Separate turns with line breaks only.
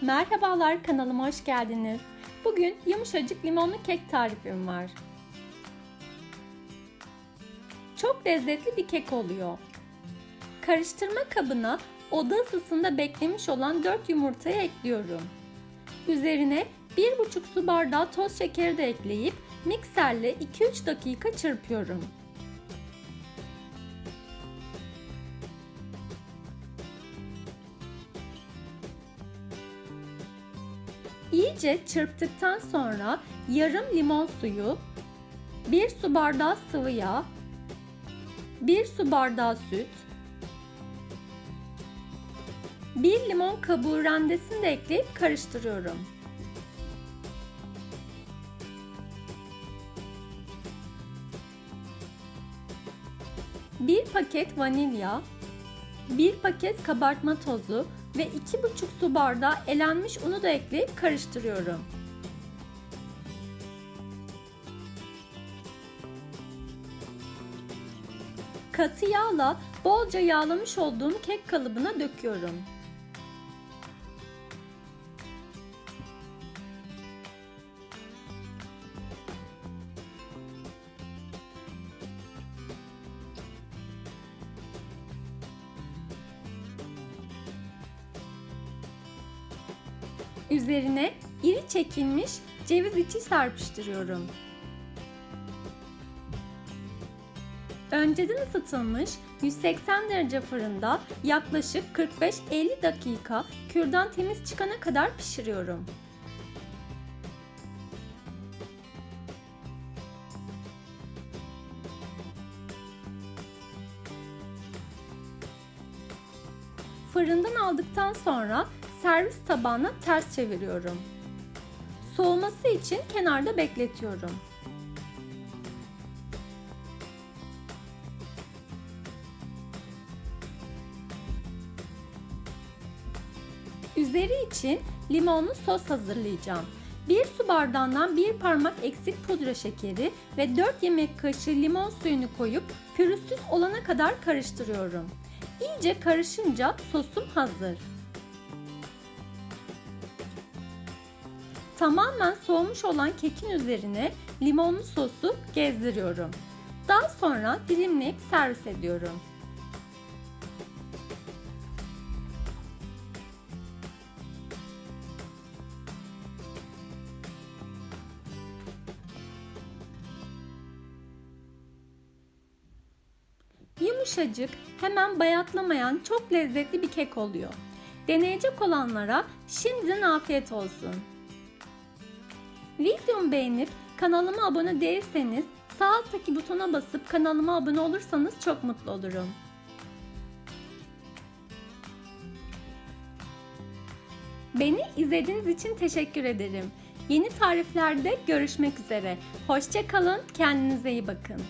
Merhabalar kanalıma hoş geldiniz. Bugün yumuşacık limonlu kek tarifim var. Çok lezzetli bir kek oluyor. Karıştırma kabına oda ısısında beklemiş olan 4 yumurtayı ekliyorum. Üzerine 1,5 su bardağı toz şekeri de ekleyip mikserle 2-3 dakika çırpıyorum. İyice çırptıktan sonra yarım limon suyu, 1 su bardağı sıvı yağ, 1 su bardağı süt, 1 limon kabuğu rendesini de ekleyip karıştırıyorum. Bir paket vanilya, bir paket kabartma tozu ve 2,5 su bardağı elenmiş unu da ekleyip karıştırıyorum. Katı yağla bolca yağlamış olduğum kek kalıbına döküyorum. Üzerine iri çekilmiş ceviz içi serpiştiriyorum. Önceden ısıtılmış 180 derece fırında yaklaşık 45-50 dakika kürdan temiz çıkana kadar pişiriyorum. Fırından aldıktan sonra servis tabağına ters çeviriyorum. Soğuması için kenarda bekletiyorum. Üzeri için limonlu sos hazırlayacağım. 1 su bardağından 1 parmak eksik pudra şekeri ve 4 yemek kaşığı limon suyunu koyup pürüzsüz olana kadar karıştırıyorum. İyice karışınca sosum hazır. Tamamen soğumuş olan kekin üzerine limonlu sosu gezdiriyorum. Daha sonra dilimleyip servis ediyorum. Yumuşacık, hemen bayatlamayan çok lezzetli bir kek oluyor. Deneyecek olanlara şimdiden afiyet olsun. Videomu beğenip kanalıma abone değilseniz sağ alttaki butona basıp kanalıma abone olursanız çok mutlu olurum. Beni izlediğiniz için teşekkür ederim. Yeni tariflerde görüşmek üzere. Hoşçakalın, kendinize iyi bakın.